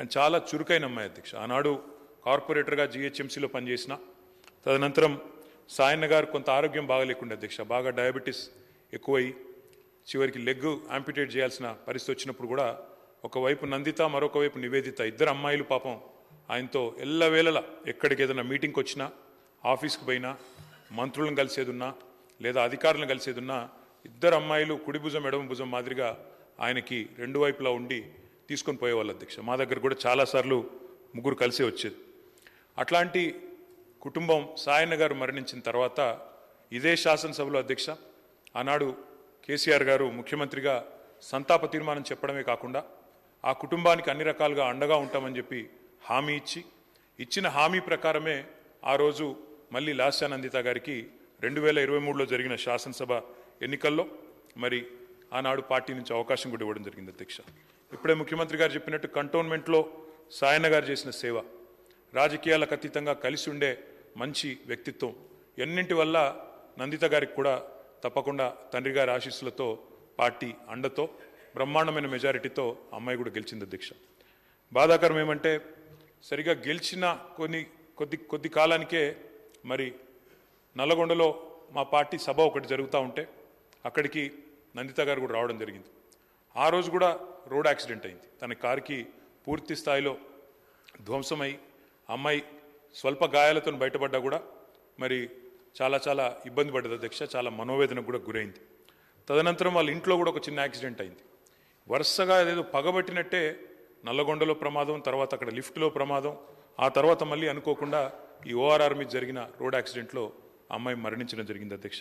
కానీ చాలా చురుకైన అమ్మాయి అధ్యక్ష. ఆనాడు కార్పొరేటర్గా జిహెచ్ఎంసీలో పనిచేసిన తదనంతరం సాయన్న గారు కొంత ఆరోగ్యం బాగలేకుండా అధ్యక్ష. బాగా డయాబెటీస్ ఎక్కువై చివరికి లెగ్ ఆంపిటేట్ చేయాల్సిన పరిస్థితి వచ్చినప్పుడు కూడా ఒకవైపు నందిత మరొక వైపు నివేదిత. ఇద్దరు అమ్మాయిలు పాపం ఆయనతో ఎల్లవేళలా ఎక్కడికి ఏదైనా మీటింగ్కి వచ్చినా ఆఫీస్కి పోయినా మంత్రులను కలిసేదున్నా లేదా అధికారులను కలిసేదున్నా ఇద్దరు అమ్మాయిలు కుడి భుజం ఎడమ భుజం మాదిరిగా ఆయనకి రెండు వైపులా ఉండి తీసుకొని పోయేవాళ్ళు అధ్యక్ష. మా దగ్గర కూడా చాలాసార్లు ముగ్గురు కలిసి వచ్చేది. అట్లాంటి కుటుంబం సాయన్న గారు మరణించిన తర్వాత ఇదే శాసనసభలో అధ్యక్ష ఆనాడు కేసీఆర్ గారు ముఖ్యమంత్రిగా సంతాప తీర్మానం చెప్పడమే కాకుండా ఆ కుటుంబానికి అన్ని రకాలుగా అండగా ఉంటామని చెప్పి హామీ ఇచ్చి ఇచ్చిన హామీ ప్రకారమే ఆ రోజు మళ్ళీ లాస్యానందిత గారికి రెండు వేల ఇరవై మూడులో జరిగిన శాసనసభ ఎన్నికల్లో మరి ఆనాడు పార్టీ నుంచి అవకాశం కూడా ఇవ్వడం జరిగింది అధ్యక్ష. ఇప్పుడే ముఖ్యమంత్రి గారు చెప్పినట్టు కంటోన్మెంట్లో సాయన్న గారు చేసిన సేవ రాజకీయాలకు అతీతంగా కలిసి ఉండే మంచి వ్యక్తిత్వం ఎన్నింటి వల్ల నందిత గారికి కూడా తప్పకుండా తండ్రి గారి ఆశీస్సులతో పార్టీ అండతో బ్రహ్మాండమైన మెజారిటీతో అమ్మాయి కూడా గెలిచింది అధ్యక్ష. బాధాకరం ఏమంటే సరిగా గెలిచిన కొన్ని కొద్ది కొద్ది కాలానికే మరి నల్లగొండలో మా పార్టీ సభ ఒకటి జరుగుతూ ఉంటే అక్కడికి నందిత గారు కూడా రావడం జరిగింది. ఆ రోజు కూడా రోడ్ యాక్సిడెంట్ అయింది. తన కారుకి పూర్తి స్థాయిలో ధ్వంసమై అమ్మాయి స్వల్ప గాయాలతో బయటపడ్డా కూడా మరి చాలా చాలా ఇబ్బంది పడ్డది అధ్యక్ష చాలా మనోవేదనకు కూడా గురైంది. తదనంతరం వాళ్ళ ఇంట్లో కూడా ఒక చిన్న యాక్సిడెంట్ అయింది. వరుసగా ఏదో పగబట్టినట్టే నల్లగొండలో ప్రమాదం తర్వాత అక్కడ లిఫ్ట్లో ప్రమాదం ఆ తర్వాత మళ్ళీ అనుకోకుండా ఈ ఓఆర్ఆర్ మీద జరిగిన రోడ్ యాక్సిడెంట్లో అమ్మాయి మరణించడం జరిగింది అధ్యక్ష.